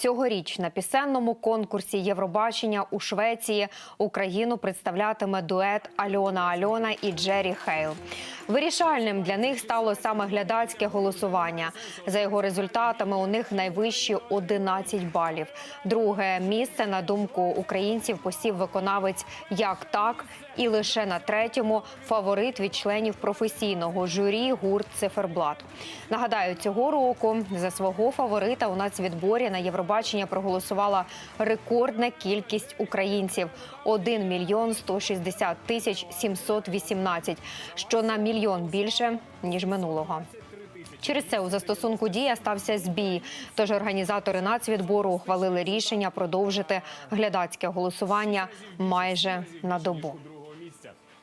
Цьогоріч на пісенному конкурсі Євробачення у Швеції Україну представлятиме дует Альона Альона і Джері Хейл. Вирішальним для них стало саме глядацьке голосування. За його результатами у них найвищі 11 балів. Друге місце на думку українців посів виконавець як так, і лише на третьому фаворит від членів професійного журі гурт Циферблат. Нагадаю, цього року за свого фаворита у нацвідборі на Євробачення проголосувала рекордна кількість українців 1 мільйон 160 тисяч 718, що на мільйон більше ніж минулого. Через це у застосунку дія стався збій. Тож організатори нацвідбору ухвалили рішення продовжити глядацьке голосування майже на добу.